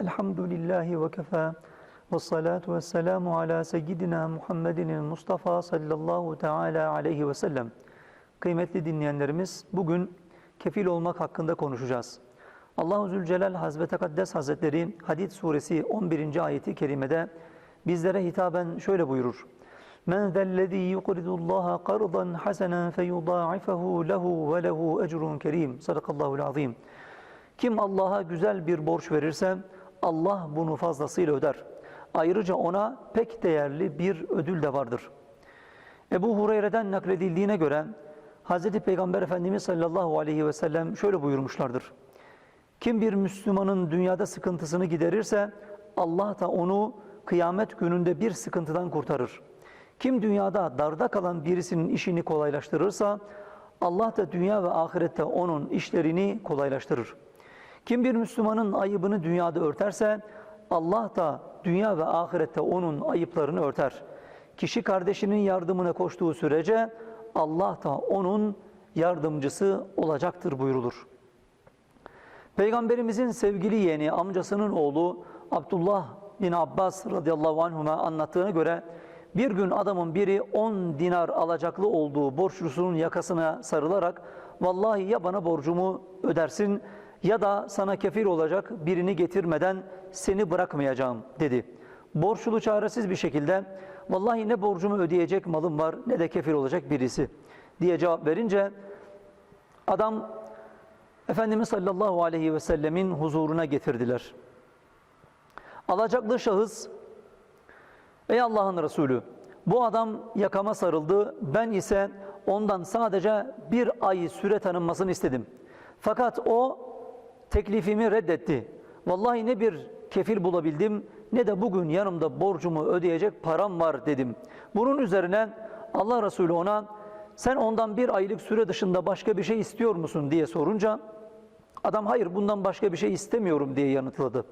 Elhamdülillahi ve kefa ve salatu ve selamu ala seyyidina Muhammedin Mustafa sallallahu teala aleyhi ve sellem. Kıymetli dinleyenlerimiz bugün kefil olmak hakkında konuşacağız. Allahu Zülcelal Hazreti Tekaddes Hazretleri Hadid suresi 11. ayeti kerimede bizlere hitaben şöyle buyurur. Men zellezî yuqridullaha qardan hasanen feyudâ'ifahu lehu ve lehu ecrun kerim. Sadakallahul azim. Kim Allah'a güzel bir borç verirse Allah bunu fazlasıyla öder. Ayrıca ona pek değerli bir ödül de vardır. Ebu Hureyre'den nakledildiğine göre Hz. Peygamber Efendimiz sallallahu aleyhi ve sellem şöyle buyurmuşlardır. Kim bir Müslümanın dünyada sıkıntısını giderirse Allah da onu kıyamet gününde bir sıkıntıdan kurtarır. Kim dünyada darda kalan birisinin işini kolaylaştırırsa Allah da dünya ve ahirette onun işlerini kolaylaştırır. Kim bir Müslümanın ayıbını dünyada örterse Allah da dünya ve ahirette onun ayıplarını örter. Kişi kardeşinin yardımına koştuğu sürece Allah da onun yardımcısı olacaktır buyurulur. Peygamberimizin sevgili yeğeni amcasının oğlu Abdullah bin Abbas radıyallahu anhuma anlattığına göre bir gün adamın biri 10 dinar alacaklı olduğu borçlusunun yakasına sarılarak vallahi ya bana borcumu ödersin ya da sana kefil olacak birini getirmeden seni bırakmayacağım dedi. Borçlu çaresiz bir şekilde vallahi ne borcumu ödeyecek malım var ne de kefil olacak birisi diye cevap verince adam Efendimiz sallallahu aleyhi ve sellemin huzuruna getirdiler. Alacaklı şahıs Ey Allah'ın Resulü bu adam yakama sarıldı ben ise ondan sadece bir ay süre tanınmasını istedim. Fakat o teklifimi reddetti. Vallahi ne bir kefil bulabildim ne de bugün yanımda borcumu ödeyecek param var dedim. Bunun üzerine Allah Resulü ona sen ondan bir aylık süre dışında başka bir şey istiyor musun diye sorunca adam hayır bundan başka bir şey istemiyorum diye yanıtladı.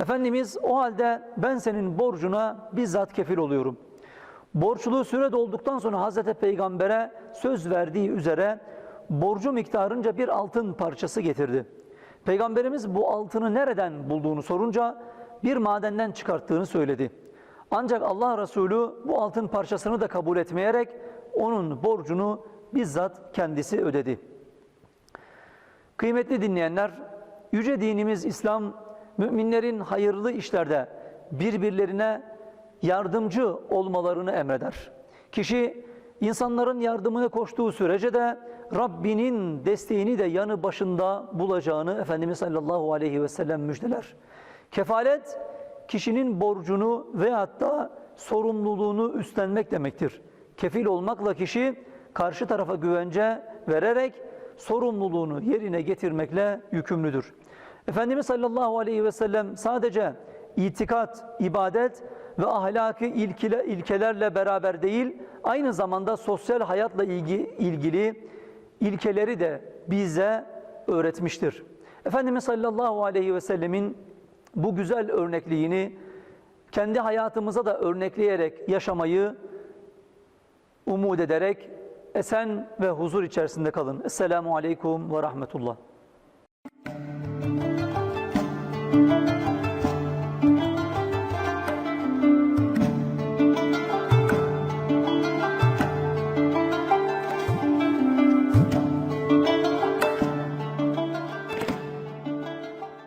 Efendimiz o halde ben senin borcuna bizzat kefil oluyorum. Borçlu süre dolduktan sonra Hazreti Peygamber'e söz verdiği üzere borcu miktarınca bir altın parçası getirdi. Peygamberimiz bu altını nereden bulduğunu sorunca bir madenden çıkarttığını söyledi. Ancak Allah Resulü bu altın parçasını da kabul etmeyerek onun borcunu bizzat kendisi ödedi. Kıymetli dinleyenler, yüce dinimiz İslam, müminlerin hayırlı işlerde birbirlerine yardımcı olmalarını emreder. Kişi insanların yardımına koştuğu sürece de Rabbinin desteğini de yanı başında bulacağını Efendimiz sallallahu aleyhi ve sellem müjdeler. Kefalet kişinin borcunu veyahut da sorumluluğunu üstlenmek demektir. Kefil olmakla kişi karşı tarafa güvence vererek sorumluluğunu yerine getirmekle yükümlüdür. Efendimiz sallallahu aleyhi ve sellem sadece itikat, ibadet ve ahlaki ilkelerle beraber değil, aynı zamanda sosyal hayatla ilgi, ilgili ilkeleri de bize öğretmiştir. Efendimiz sallallahu aleyhi ve sellemin bu güzel örnekliğini kendi hayatımıza da örnekleyerek yaşamayı umut ederek esen ve huzur içerisinde kalın. Esselamu aleyküm ve rahmetullah.